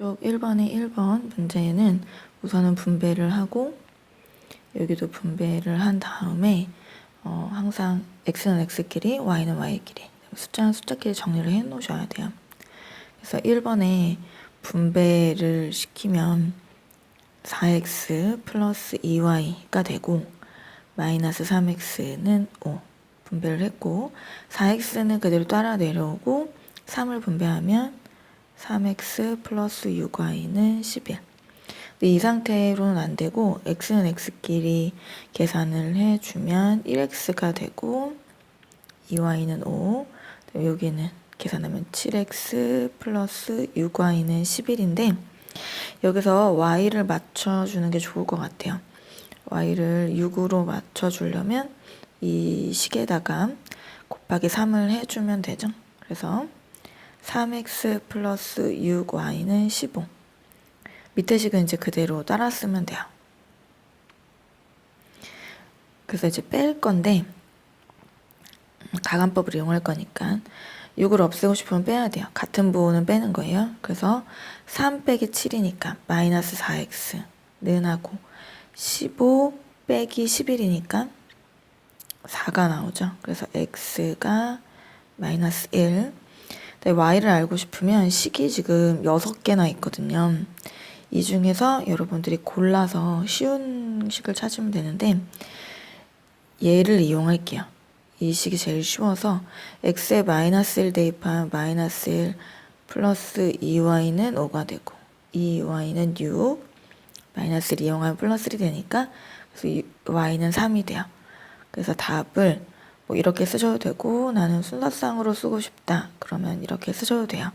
쪽 1번의 1번 문제에는 우선은 분배를 하고 여기도 분배를 한 다음에 어, 항상 x는 x끼리 y는 y끼리 숫자는 숫자끼리 정리를 해 놓으셔야 돼요. 그래서 1번에 분배를 시키면 4x 플러스 2y가 되고 마이너스 3x는 5 분배를 했고 4x는 그대로 따라 내려오고 3을 분배하면 3x 플러스 6y는 11 근데 이 상태로는 안 되고 x는 x끼리 계산을 해주면 1x가 되고 2y는 5 여기는 계산하면 7x 플러스 6y는 11인데 여기서 y를 맞춰주는 게 좋을 것 같아요. y를 6으로 맞춰주려면 이 식에다가 곱하기 3을 해주면 되죠. 그래서 3x 플러스 6y는 15 밑에 식은 이제 그대로 따라 쓰면 돼요. 그래서 이제 뺄 건데 가간법을 이용할 거니까 6을 없애고 싶으면 빼야 돼요. 같은 부호는 빼는 거예요. 그래서 3 빼기 7이니까 마이너스 4x는 하고 15 빼기 11이니까 4가 나오죠. 그래서 x가 마이너스 1 y를 알고 싶으면 식이 지금 6개나 있거든요. 이 중에서 여러분들이 골라서 쉬운 식을 찾으면 되는데 얘를 이용할게요. 이 식이 제일 쉬워서 x에 마이너스 1 대입하면 마이너스 1 플러스 2y는 5가 되고 2y는 6 마이너스 1 이용하면 플러스 1이 되니까 그래서 y는 3이 돼요. 그래서 답을 뭐 이렇게 쓰셔도 되고 나는 순서상으로 쓰고 싶다 그러면 이렇게 쓰셔도 돼요.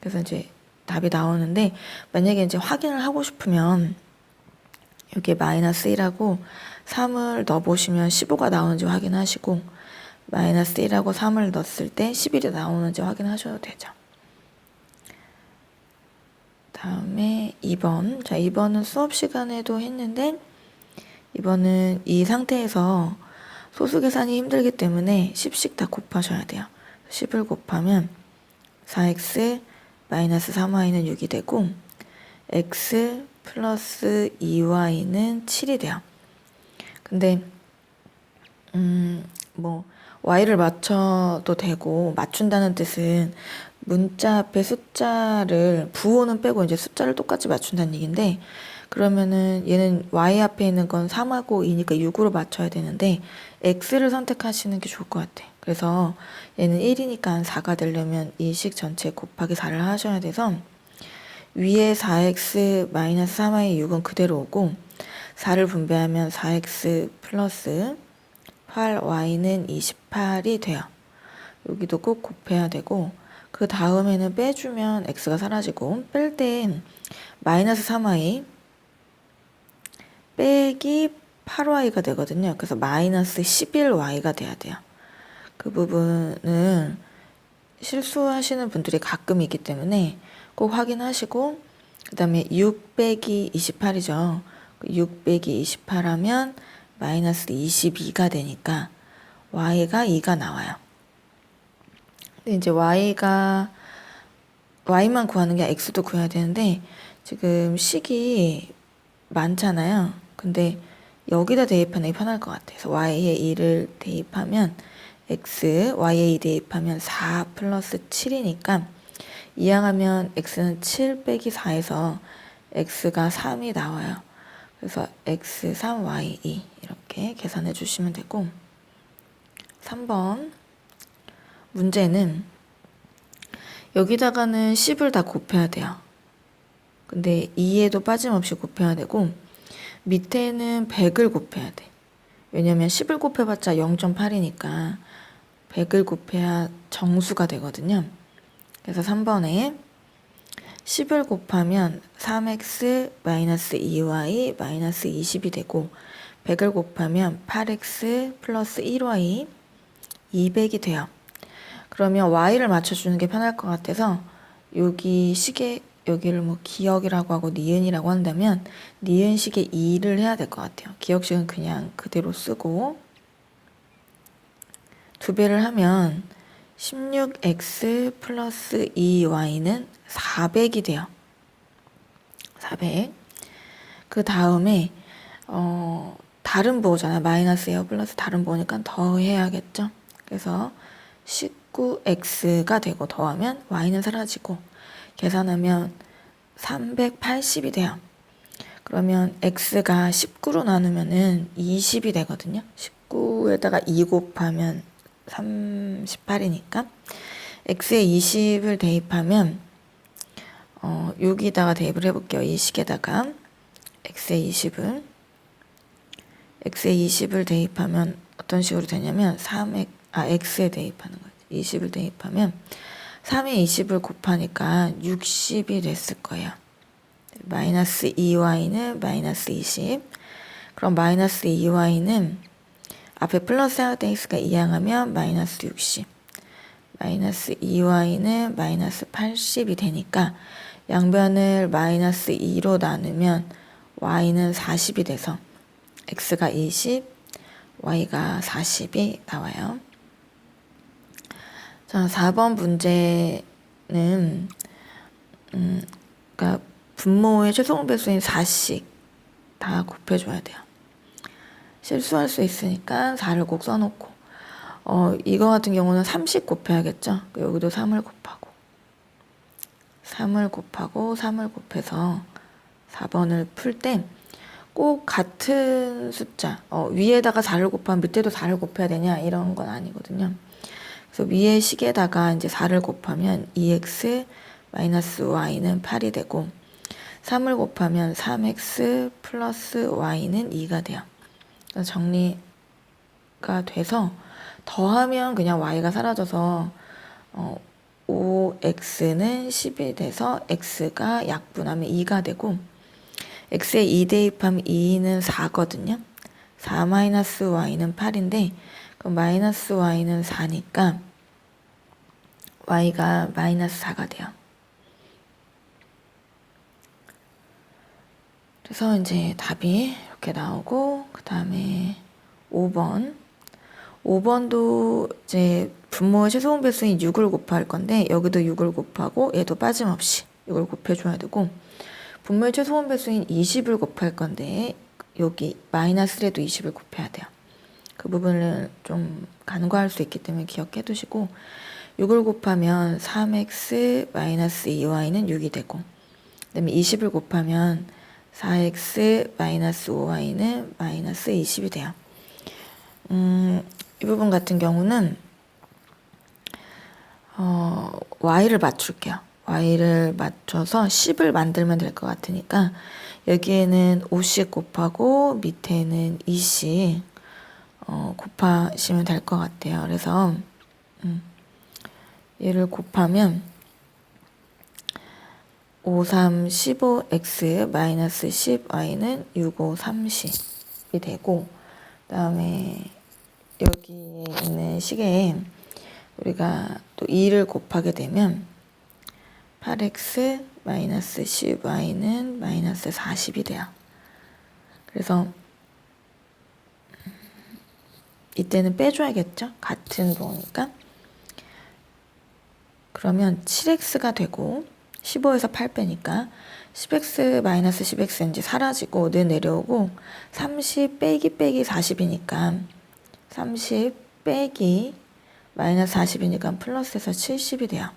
그래서 이제 답이 나오는데 만약에 이제 확인을 하고 싶으면 여기에 마이너스 1하고 3을 넣어보시면 15가 나오는지 확인하시고 마이너스 1하고 3을 넣었을 때 11이 나오는지 확인하셔도 되죠. 다음에 2번. 자, 2번은 수업 시간에도 했는데 2번은 이 상태에서 소수 계산이 힘들기 때문에 10씩 다 곱하셔야 돼요. 10을 곱하면 4x 마이너스 3y는 6이 되고 x 플러스 2y는 7이 돼요. 근데 음뭐 y를 맞춰도 되고 맞춘다는 뜻은 문자 앞에 숫자를 부호는 빼고 이제 숫자를 똑같이 맞춘다는 얘기인데 그러면은 얘는 y 앞에 있는 건 3하고 2니까 6으로 맞춰야 되는데 x를 선택하시는 게 좋을 것 같아. 그래서 얘는 1이니까 4가 되려면 이 식 전체 곱하기 4를 하셔야 돼서 위에 4x 마이너스 3y 6은 그대로 오고 4를 분배하면 4x 플러스 8y는 28이 돼요. 여기도 꼭 곱해야 되고 그 다음에는 빼주면 x가 사라지고 뺄 땐 마이너스 3y 빼기 8y가 되거든요. 그래서 마이너스 11y가 돼야 돼요. 그 부분은 실수하시는 분들이 가끔 있기 때문에 꼭 확인하시고 그 다음에 6 빼기 28이죠. 6 빼기 28 하면 마이너스 22가 되니까 y가 2가 나와요. 근데 이제 y가 y만 구하는 게 x도 구해야 되는데 지금 식이 많잖아요. 근데 여기다 대입하는 게 편할 것 같아서 y에 2를 대입하면 x, y에 2 대입하면 4 플러스 7이니까 이항하면 x는 7 빼기 4에서 x가 3이 나와요. 그래서 x 3y 2 이렇게 계산해 주시면 되고 3번 문제는 여기다가는 10을 다 곱해야 돼요. 근데 2에도 빠짐없이 곱해야 되고 밑에는 100을 곱해야 돼. 왜냐면 10을 곱해봤자 0.8이니까 100을 곱해야 정수가 되거든요. 그래서 3번에 10을 곱하면 3x 마이너스 2y 마이너스 20이 되고 100을 곱하면 8x 플러스 1y 200이 돼요. 그러면 y를 맞춰주는 게 편할 것 같아서 여기 식에 여기를 뭐 기억이라고 하고 니은이라고 한다면 니은식의 2를 해야 될 것 같아요. 기억식은 그냥 그대로 쓰고 두 배를 하면 16x 플러스 2y는 400이 돼요. 400. 그 다음에 어 다른 부호잖아. 마이너스 에어 플러스 다른 부호니까 더 해야겠죠. 그래서 19x가 되고 더하면 y는 사라지고 계산하면 380이 돼요. 그러면 x가 19로 나누면은 20이 되거든요. 19에다가 2 곱하면 38이니까 x에 20을 대입하면 어, 여기다가 대입을 해볼게요. 이 식에다가 x에 20을 x에 20을 대입하면 어떤 식으로 되냐면 3x 아 x에 대입하는 거지. 20을 대입하면 3에 20을 곱하니까 60이 됐을 거예요. 마이너스 2y는 마이너스 20. 그럼 마이너스 2y는 앞에 플러스 하던 x가 이항하면 마이너스 60. 마이너스 2y는 마이너스 80이 되니까 양변을 마이너스 2로 나누면 y는 40이 돼서 x가 20, y가 40이 나와요. 자, 4번 문제는 음, 그러니까 분모의 최소 배수인 4씩 다 곱해줘야 돼요. 실수할 수 있으니까 4를 꼭 써놓고 어, 이거 같은 경우는 30 곱해야겠죠. 여기도 3을 곱하고 3을 곱하고 3을 곱해서 4번을 풀 때 꼭 같은 숫자 어, 위에다가 4를 곱하면 밑에도 4를 곱해야 되냐 이런 건 아니거든요. 그래서 위에 식에다가 이제 4를 곱하면 2x 마이너스 y는 8이 되고 3을 곱하면 3x 플러스 y는 2가 돼요. 정리가 돼서 더하면 그냥 y가 사라져서 어, 5x는 10이 돼서 x가 약분하면 2가 되고 x에 2 대입하면 2는 4거든요. 4 마이너스 y는 8인데 그럼 마이너스 y는 4니까 y가 마이너스 4가 돼요. 그래서 이제 답이 이렇게 나오고 그 다음에 5번 5번도 이제 분모의 최소분 배수인 6을 곱할 건데 여기도 6을 곱하고 얘도 빠짐없이 6을 곱해줘야 되고 분모의 최소분 배수인 20을 곱할 건데 여기 마이너스에도 20을 곱해야 돼요. 그 부분을 좀 간과할 수 있기 때문에 기억해 두시고 6을 곱하면 3x 마이너스 2y는 6이 되고 그다음에 20을 곱하면 4x 마이너스 5y는 마이너스 20이 돼요. 음, 이 부분 같은 경우는 어, y를 맞출게요. y를 맞춰서 10을 만들면 될 것 같으니까 여기에는 5씩 곱하고 밑에는 2씩 어, 곱하시면 될 것 같아요. 그래서 음, 얘를 곱하면 5, 3, 15x 마이너스 10y는 6, 5, 30이 되고 그 다음에 여기 있는 식에 우리가 또 2를 곱하게 되면 8x 마이너스 10y는 마이너스 40이 돼요. 그래서 이때는 빼줘야겠죠? 같은 거니까. 그러면 7x가 되고 15에서 8 빼니까 10x 마이너스 10x 이제 사라지고 늘 내려오고 30 빼기 빼기 40이니까 30 빼기 마이너스 40이니까 플러스해서 70이 돼요.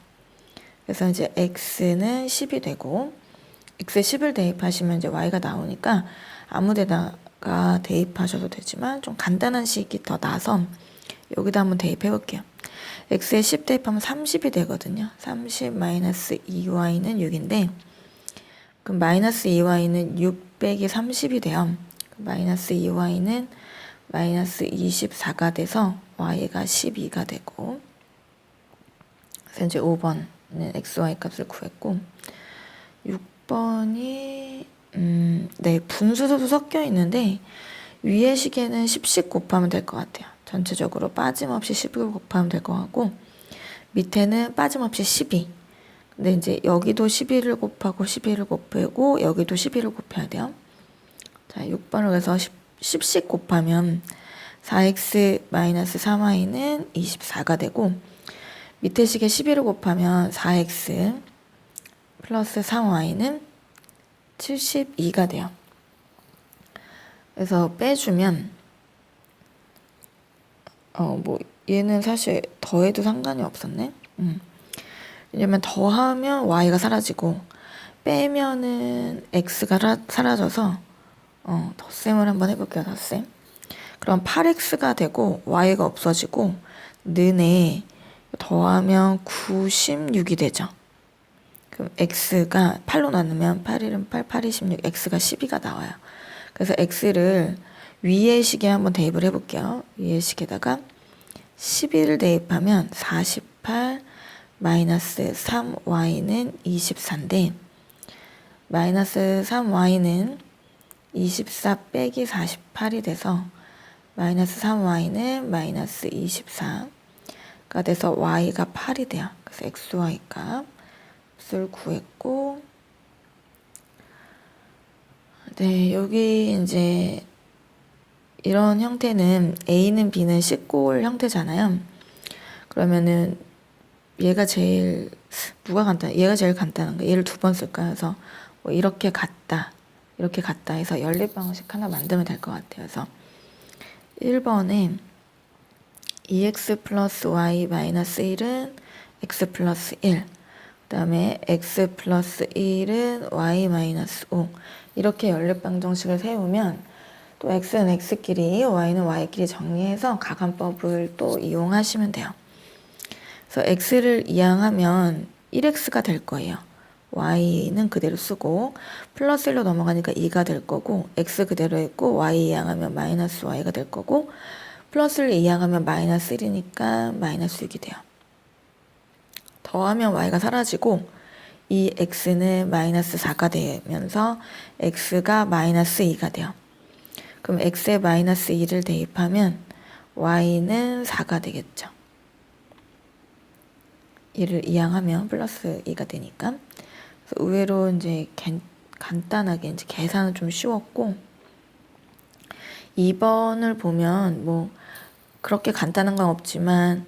그래서 이제 x는 10이 되고 x에 10을 대입하시면 이제 y가 나오니까 아무 데다 가 대입하셔도 되지만 좀 간단한 식이 더 나서 여기다 한번 대입해 볼게요. x에 10 대입하면 30이 되거든요. 30 마이너스 2y는 6인데 그럼 마이너스 2y는 6 빼기 30이 돼요. 마이너스 2y는 마이너스 24가 돼서 y가 12가 되고 그래서 이제 5번은 xy 값을 구했고 6번이 음, 네 분수도 섞여 있는데 위의 식에는 10씩 곱하면 될 것 같아요. 전체적으로 빠짐없이 10을 곱하면 될 것 같고 밑에는 빠짐없이 12 근데 이제 여기도 12를 곱하고 12를 곱하고 여기도 12를 곱해야 돼요. 자 6번을 그래서 10, 10 씩 곱하면 4x 마이너스 3y는 24가 되고 밑에 식에 11을 곱하면 4x 플러스 3y는 72가 돼요. 그래서 빼주면 어 뭐 얘는 사실 더해도 상관이 없었네. 음. 왜냐면 더하면 y가 사라지고 빼면은 x가 라, 사라져서 어 덧셈을 한번 해볼게요. 덧셈. 그럼 8x가 되고 y가 없어지고 는에 더하면 96이 되죠. 그럼 x가 8로 나누면 8일은 8, 8, 26, x가 12가 나와요. 그래서 x를 위의 식에 한번 대입을 해볼게요. 위의 식에다가 11을 대입하면 48 마이너스 3y는 24인데 마이너스 3y는 24 빼기 48이 돼서 마이너스 3y는 마이너스 24가 돼서 y가 8이 돼요. 그래서 xy 값을 구했고 네, 여기 이제 이런 형태는 A는 B는 C꼴 형태잖아요. 그러면은 얘가 제일 누가 간단? 얘가 제일 간단한 거. 얘를 두 번 쓸까 해서 뭐 이렇게 갔다, 이렇게 갔다 해서 연립 방식 하나 만들면 될 것 같아요. 그래서 1번에 2x 플러스 y 마이너스 1은 x 플러스 1. 그 다음에 x 플러스 1은 y 마이너스 5. 이렇게 연립방정식을 세우면 또 x는 x끼리 y는 y끼리 정리해서 가간법을 또 이용하시면 돼요. 그래서 x를 이항하면 1x가 될 거예요. y는 그대로 쓰고 플러스 1로 넘어가니까 2가 될 거고 x 그대로 있고 y 이항하면 마이너스 y가 될 거고 플러스를 이항하면 마이너스 1이니까 마이너스 6이 돼요. 더하면 y가 사라지고 이 x는 마이너스 4가 되면서 x가 마이너스 2가 돼요. 그럼 x에 마이너스 2를 대입하면 y는 4가 되겠죠. 이를 이항하면 플러스 2가 되니까. 의외로 이제 간, 간단하게 이제 계산은 좀 쉬웠고 2번을 보면 뭐 그렇게 간단한 건 없지만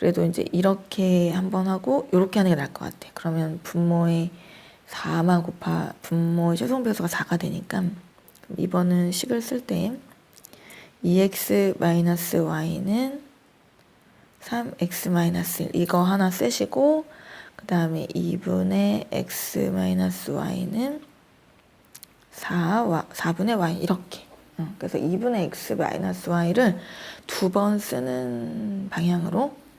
그래도 이제 이렇게 한번 하고 이렇게 하는 게 나을 것 같아. 그러면 분모의 4만 곱하 분모의 최종 배수가 4가 되니까 2번은 식을 쓸 때 2x-y는 3x-1 이거 하나 쓰시고 그 다음에 2분의 x-y는 4, 4분의 y 이렇게 어, 그래서 2분의 x y를 두 번 쓰는 방향으로 음.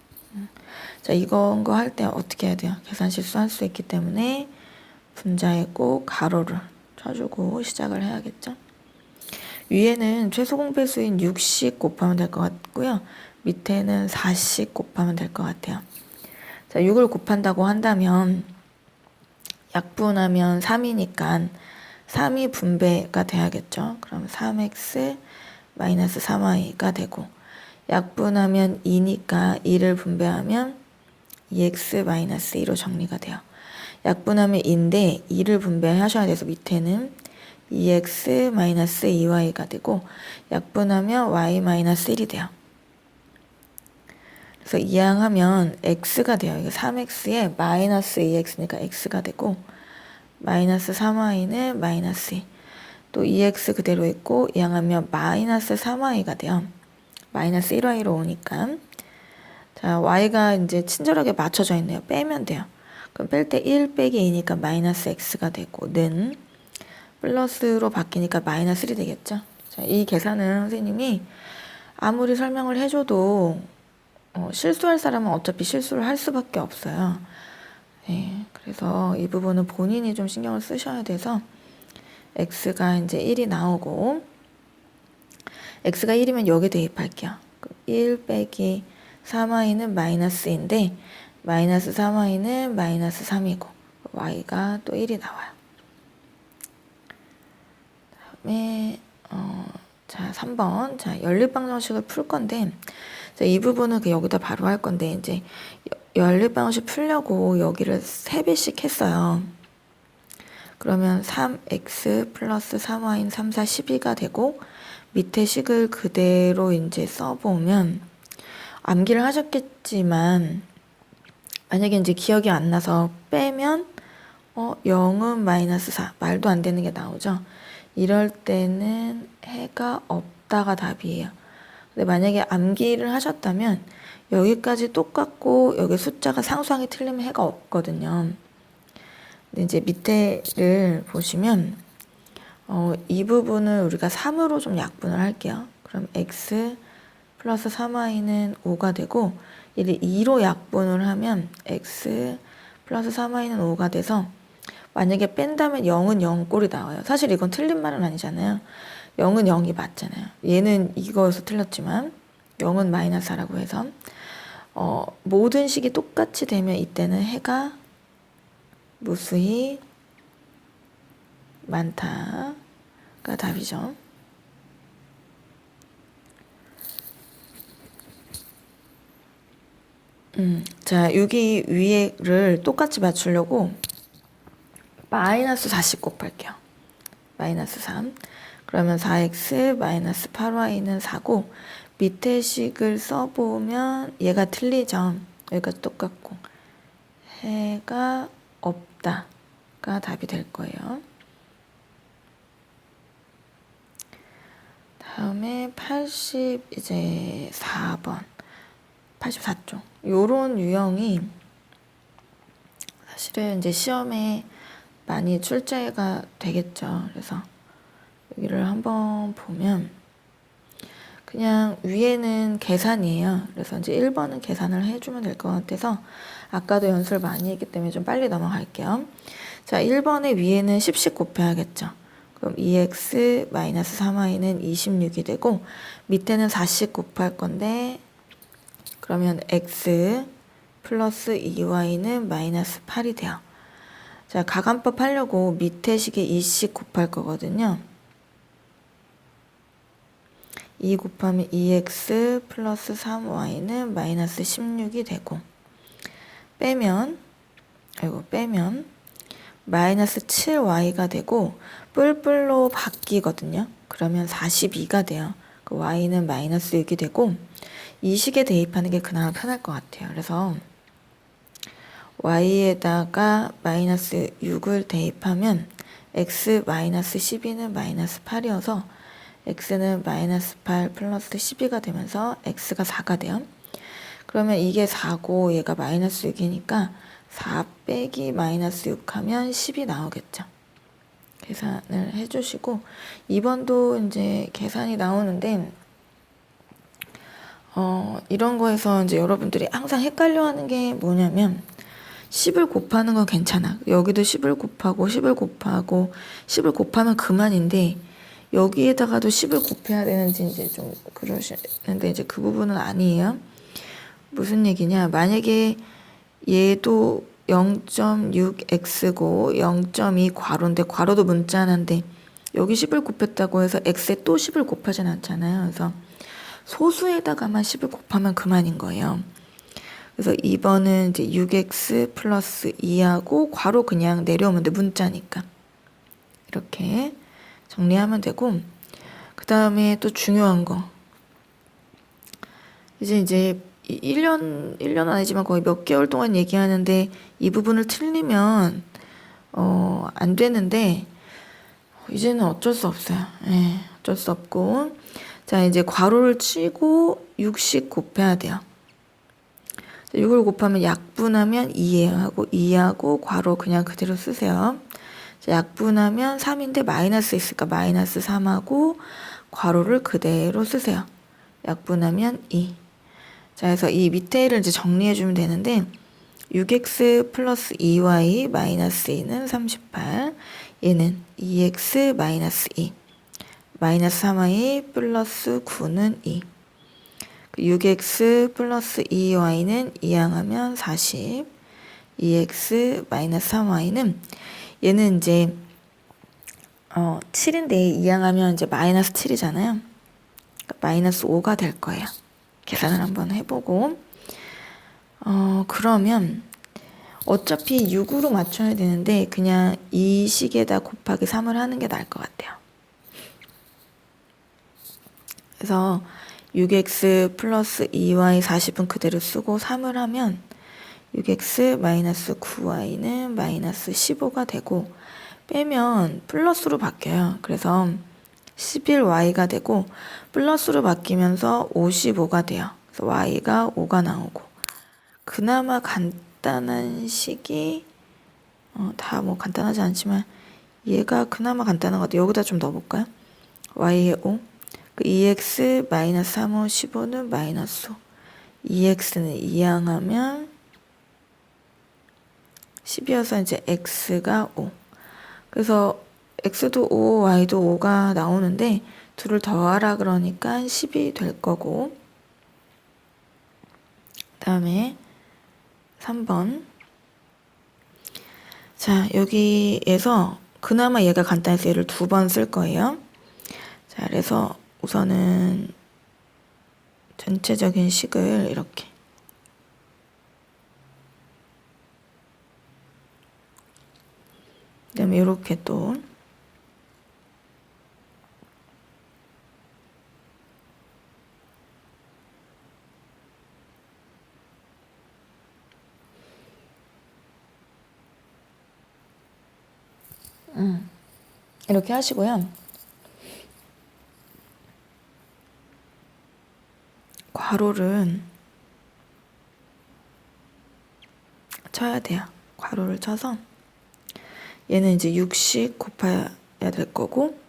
자 이건 거 할 때 어떻게 해야 돼요? 계산 실수할 수 있기 때문에 분자에 꼭 가로를 쳐주고 시작을 해야겠죠? 위에는 최소 공배수인 6씩 곱하면 될 것 같고요. 밑에는 4씩 곱하면 될 것 같아요. 자, 6을 곱한다고 한다면 약분하면 3이니까 3이 분배가 돼야겠죠. 그럼 3x 마이너스 3y가 되고 약분하면 2니까 2를 분배하면 2x 마이너스 2로 정리가 돼요. 약분하면 2인데 2를 분배하셔야 돼서 밑에는 2x 마이너스 2y가 되고 약분하면 y 마이너스 1이 돼요. 그래서 이항하면 x가 돼요. 이거 3x에 마이너스 2x니까 x가 되고 마이너스 3y는 마이너스 2. 또 2x 그대로 있고 이항하면 마이너스 3y가 돼요. 마이너스 1y로 오니까 자 y가 이제 친절하게 맞춰져 있네요. 빼면 돼요. 그럼 뺄 때 1 빼기 2니까 마이너스 x가 되고 는 플러스로 바뀌니까 마이너스 1이 되겠죠. 자, 이 계산은 선생님이 아무리 설명을 해줘도 어, 실수할 사람은 어차피 실수를 할 수밖에 없어요. 네, 그래서 이 부분은 본인이 좀 신경을 쓰셔야 돼서 x가 이제 1이 나오고 x가 1이면 여기 대입할게요. 1 빼기 3y는 마이너스인데 마이너스 3y는 마이너스 3이고 y가 또 1이 나와요. 다음에 어, 자 3번 자 연립방정식을 풀 건데 자, 이 부분은 그 여기다 바로 할 건데 이제 연립방정식 풀려고 여기를 3배씩 했어요. 그러면 3x 플러스 3y는 3, 4, 12가 되고 밑에 식을 그대로 이제 써보면 암기를 하셨겠지만 만약에 이제 기억이 안 나서 빼면 어, 0은 마이너스 4. 말도 안 되는 게 나오죠. 이럴 때는 해가 없다가 답이에요. 근데 만약에 암기를 하셨다면 여기까지 똑같고 여기 숫자가 상수항이 틀리면 해가 없거든요. 근데 이제 밑에를 보시면 어, 이 부분을 우리가 3으로 좀 약분을 할게요. 그럼 x 플러스 3y는 5가 되고 얘를 2로 약분을 하면 x 플러스 3y는 5가 돼서 만약에 뺀다면 0은 0 꼴이 나와요. 사실 이건 틀린 말은 아니잖아요. 0은 0이 맞잖아요. 얘는 이거에서 틀렸지만 0은 마이너스 4라고 해서 어, 모든 식이 똑같이 되면 이때는 해가 무수히 많다가 답이죠. 음, 자, 여기 위에를 똑같이 맞추려고 마이너스 40 곱할게요. 마이너스 3. 그러면 4x 마이너스 8y는 4고 밑에 식을 써보면 얘가 틀리죠. 여기가 똑같고 해가 없다가 답이 될 거예요. 다음에 80 이제 4번 84쪽 요런 유형이 사실은 이제 시험에 많이 출제가 되겠죠. 그래서 여기를 한번 보면 그냥 위에는 계산이에요. 그래서 이제 1번은 계산을 해주면 될 것 같아서 아까도 연습을 많이 했기 때문에 좀 빨리 넘어갈게요. 자, 1번의 위에는 10씩 곱해야겠죠. 그럼 2x 마이너스 3y는 26이 되고 밑에는 4씩 곱할 건데 그러면 x 플러스 2y는 마이너스 8이 돼요. 자, 가간법 하려고 밑에 식에 2씩 곱할 거거든요. 2 곱하면 2x 플러스 3y는 마이너스 16이 되고 빼면 아이고 빼면 마이너스 7y가 되고 뿔뿔로 바뀌거든요. 그러면 42가 돼요. 그 y는 마이너스 6이 되고 이 식에 대입하는 게 그나마 편할 것 같아요. 그래서 y에다가 마이너스 6을 대입하면 x 마이너스 12는 마이너스 8이어서 x는 마이너스 8 플러스 12가 되면서 x가 4가 돼요. 그러면 이게 4고 얘가 마이너스 6이니까 4 빼기 마이너스 6 하면 10이 나오겠죠. 계산을 해주시고 2번도 이제 계산이 나오는데 어, 이런 거에서 이제 여러분들이 항상 헷갈려 하는 게 뭐냐면 10을 곱하는 건 괜찮아. 여기도 10을 곱하고 10을 곱하고 10을 곱하면 그만인데 여기에다가도 10을 곱해야 되는지 이제 좀 그러시는데 이제 그 부분은 아니에요. 무슨 얘기냐? 만약에 얘도 0.6x고 0.2 괄호인데 괄호도 문자하는데 여기 10을 곱했다고 해서 x에 또 10을 곱하진 않잖아요. 그래서 소수에다가만 10을 곱하면 그만인 거예요. 그래서 2번은 이제 6x 플러스 2하고 괄호 그냥 내려오면 돼 문자니까 이렇게 정리하면 되고 그 다음에 또 중요한 거 이제 이제 1년 1년 아니지만 거의 몇 개월 동안 얘기하는데 이 부분을 틀리면 어, 안 되는데 이제는 어쩔 수 없어요. 예, 어쩔 수 없고 자 이제 괄호를 치고 60 곱해야 돼요. 6을 곱하면 약분하면 2예요 하고 2하고 괄호 그냥 그대로 쓰세요. 자, 약분하면 3인데 마이너스 있으니까 마이너스 3하고 괄호를 그대로 쓰세요. 약분하면 2. 자, 그래서 이 밑에를 이제 정리해 주면 되는데 6x 플러스 2y 마이너스 2는 38. 얘는 2x 마이너스 2. 마이너스 3y 플러스 9는 2. 6x 플러스 2y는 이항하면 40. 2x 마이너스 3y는 얘는 이제 어 7인데 이항하면 이제 마이너스 7이잖아요. 그러니까 마이너스 5가 될 거예요. 계산을 한번 해보고 어 그러면 어차피 6으로 맞춰야 되는데 그냥 이 식에다 곱하기 3을 하는 게 나을 것 같아요. 그래서 6x 플러스 2y 40은 그대로 쓰고 3을 하면 6x 마이너스 9y는 마이너스 15가 되고 빼면 플러스로 바뀌어요. 그래서 11y가 되고 플러스로 바뀌면서 55가 돼요. 그래서 y가 5가 나오고 그나마 간단한 식이 어, 다 뭐 간단하지 않지만 얘가 그나마 간단한 것 같아요. 여기다 좀 넣어볼까요? y의 5. 그 2x 마이너스 3호 15는 마이너스 5. 2x는 이항하면 10이어서 이제 x가 5. 그래서 x도 5, y도 5가 나오는데 둘을 더하라 그러니까 10이 될 거고. 다음에 3번. 자 여기에서 그나마 얘가 간단해서 얘를 두 번 쓸 거예요. 자 그래서 우선은 전체적인 식을 이렇게. 그다음에 이렇게 또 음, 이렇게 하시고요. 괄호를 쳐야 돼요. 괄호를 쳐서 얘는 이제 6씩 곱해야 될 거고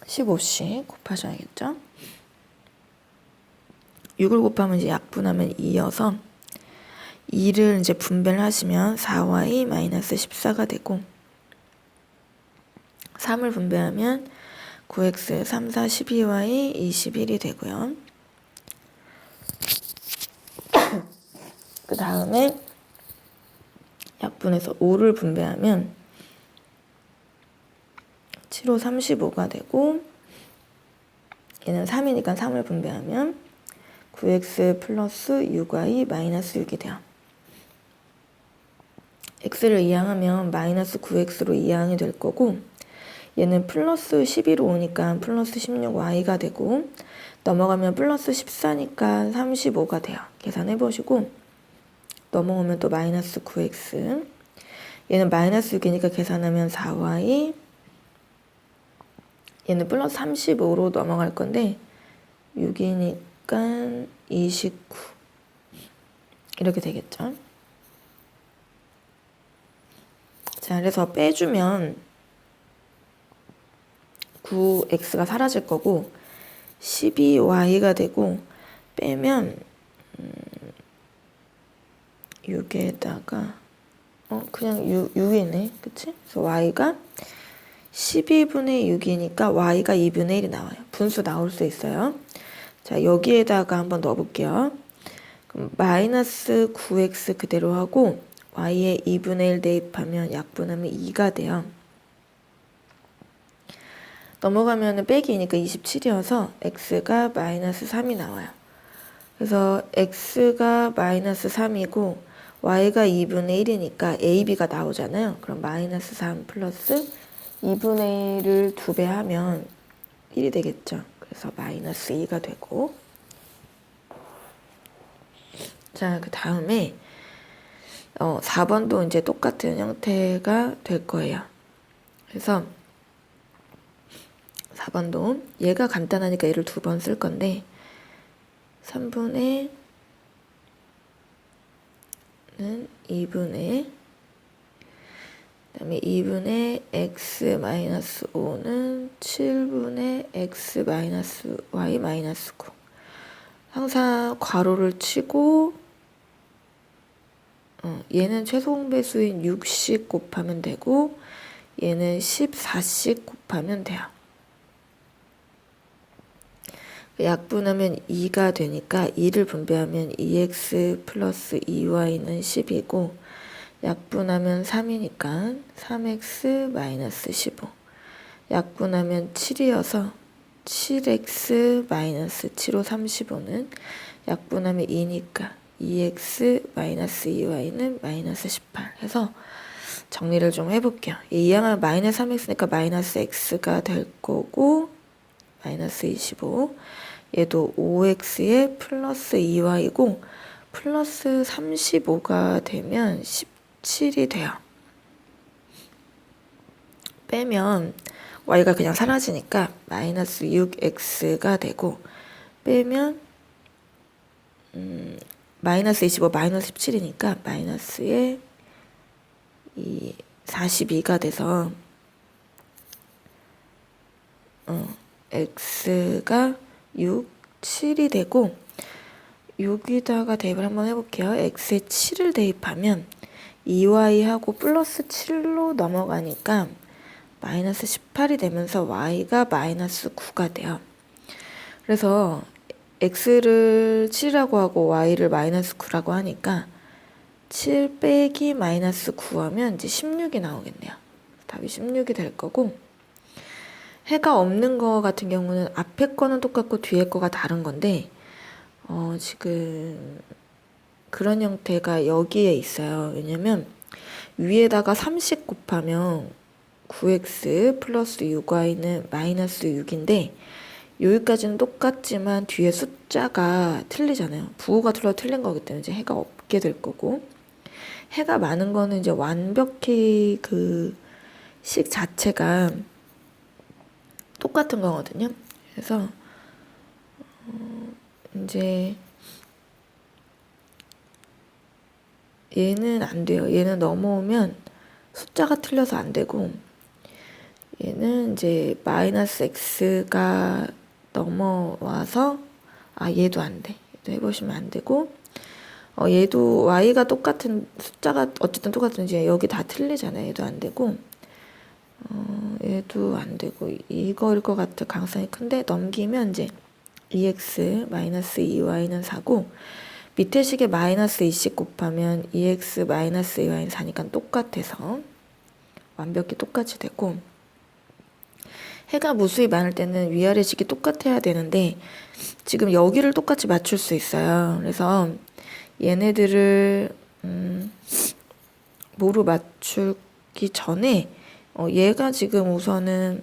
15씩 곱하셔야겠죠? 6을 곱하면 이제 약분하면 2여서 2를 이제 분배를 하시면 4y 마이너스 14가 되고 3을 분배하면 9x 3, 4, 12y 21이 되고요. 그 다음에 약분해서 5를 분배하면 7호 35가 되고 얘는 3이니까 3을 분배하면 9x 플러스 6y 마이너스 6이 돼요. X를 이항하면 마이너스 9x로 이항이 될 거고 얘는 플러스 11로 오니까 플러스 16y가 되고 넘어가면 플러스 14니까 35가 돼요. 계산해 보시고 넘어오면 또 마이너스 9x 얘는 마이너스 6이니까 계산하면 4y 얘는 플러스 35로 넘어갈 건데 6이니까 29 이렇게 되겠죠. 자, 그래서 빼주면 9x가 사라질 거고 12y가 되고 빼면 음, 6에다가 어 그냥 6, 6이네. 그치? 그래서 y가 12분의 6이니까 y가 2분의 1이 나와요. 분수 나올 수 있어요. 자 여기에다가 한번 넣어볼게요. 그럼 마이너스 9x 그대로 하고 y에 2분의 1 대입하면 약분하면 2가 돼요 넘어가면 빼기니까 27이어서 x가 마이너스 3이 나와요. 그래서 x가 마이너스 3이고 y가 2분의 1이니까 ab가 나오잖아요. 그럼 마이너스 3 플러스 2분의 1을 2배 하면 1이 되겠죠. 그래서 마이너스 2가 되고 자, 그 다음에 어, 4번도 이제 똑같은 형태가 될 거예요. 그래서 4번도 얘가 간단하니까 얘를 두 번 쓸 건데 3분의 는 2분의 그 다음에 2분의 x 마이너스 5는 7분의 x 마이너스 y 마이너스 9 항상 괄호를 치고 어, 얘는 최소 공배수인 6씩 곱하면 되고 얘는 14씩 곱하면 돼요. 약분하면 2가 되니까 2를 분배하면 2x 플러스 2y는 10이고 약분하면 3이니까 3x 마이너스 15 약분하면 7이어서 7x 마이너스 7호 35는 약분하면 2니까 2x 마이너스 2y는 마이너스 18 해서 정리를 좀 해볼게요. 이항은 마이너스 3x니까 마이너스 x가 될 거고 마이너스 25 얘도 5x에 플러스 2y고 플러스 35가 되면 17이 돼요. 빼면 y가 그냥 사라지니까 마이너스 6x가 되고 빼면 음, 마이너스 25 마이너스 17이니까 마이너스에 이 42가 돼서 어, x가 6, 7이 되고 여기다가 대입을 한번 해볼게요. x에 7을 대입하면 2y하고 플러스 7로 넘어가니까 마이너스 18이 되면서 y가 마이너스 9가 돼요. 그래서 x를 7이라고 하고 y를 마이너스 9라고 하니까 7 빼기 마이너스 9 하면 이제 16이 나오겠네요. 답이 16이 될 거고 해가 없는 거 같은 경우는 앞에 거는 똑같고 뒤에 거가 다른 건데 어, 지금 그런 형태가 여기에 있어요. 왜냐면 위에다가 30 곱하면 9x 플러스 6y는 마이너스 6인데 여기까지는 똑같지만 뒤에 숫자가 틀리잖아요. 부호가 틀려 틀린 거기 때문에 이제 해가 없게 될 거고 해가 많은 거는 이제 완벽히 그 식 자체가 똑같은 거거든요. 그래서 어, 이제 얘는 안 돼요. 얘는 넘어오면 숫자가 틀려서 안 되고 얘는 이제 마이너스 x가 넘어와서 아 얘도 안 돼. 얘도 해보시면 안 되고 어 얘도 y가 똑같은 숫자가 어쨌든 똑같은지 여기 다 틀리잖아요. 얘도 안 되고 어 얘도 안 되고 이거일 것 같아 가능성이 큰데 넘기면 이제 2x 마이너스 2y는 4고 밑에 식에 마이너스 2씩 곱하면 2x 마이너스 2y는 4니까 똑같아서 완벽히 똑같이 되고 해가 무수히 많을 때는 위아래 식이 똑같아야 되는데 지금 여기를 똑같이 맞출 수 있어요. 그래서 얘네들을 음, 뭐로 맞추기 전에 어, 얘가 지금 우선은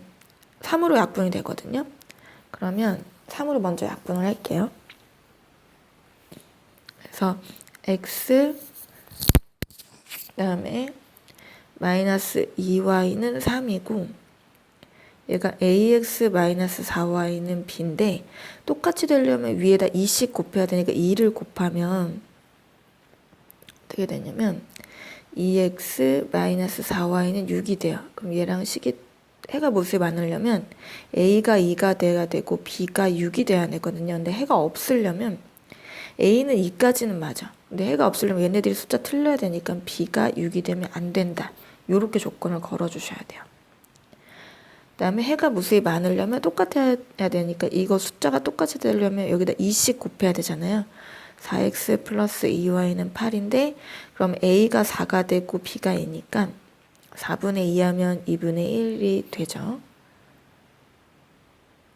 3으로 약분이 되거든요. 그러면 3으로 먼저 약분을 할게요. 그래서 x 그다음에 마이너스 2y는 3이고 얘가 ax 마이너스 4y는 b인데 똑같이 되려면 위에다 2씩 곱해야 되니까 2를 곱하면 어떻게 되냐면 2x 마이너스 4y는 6이 돼요. 그럼 얘랑 식이 해가 무수히 많으려면 a가 2가 돼야 되고 b가 6이 돼야 되거든요. 근데 해가 없으려면 a는 2까지는 맞아. 근데 해가 없으려면 얘네들이 숫자 틀려야 되니까 b가 6이 되면 안 된다. 요렇게 조건을 걸어 주셔야 돼요. 그다음에 해가 무수히 많으려면 똑같아야 되니까 이거 숫자가 똑같이 되려면 여기다 2씩 곱해야 되잖아요. 4x 플러스 2y는 8인데 그럼 a가 4가 되고 b가 2니까 4분의 2 하면 2분의 1이 되죠.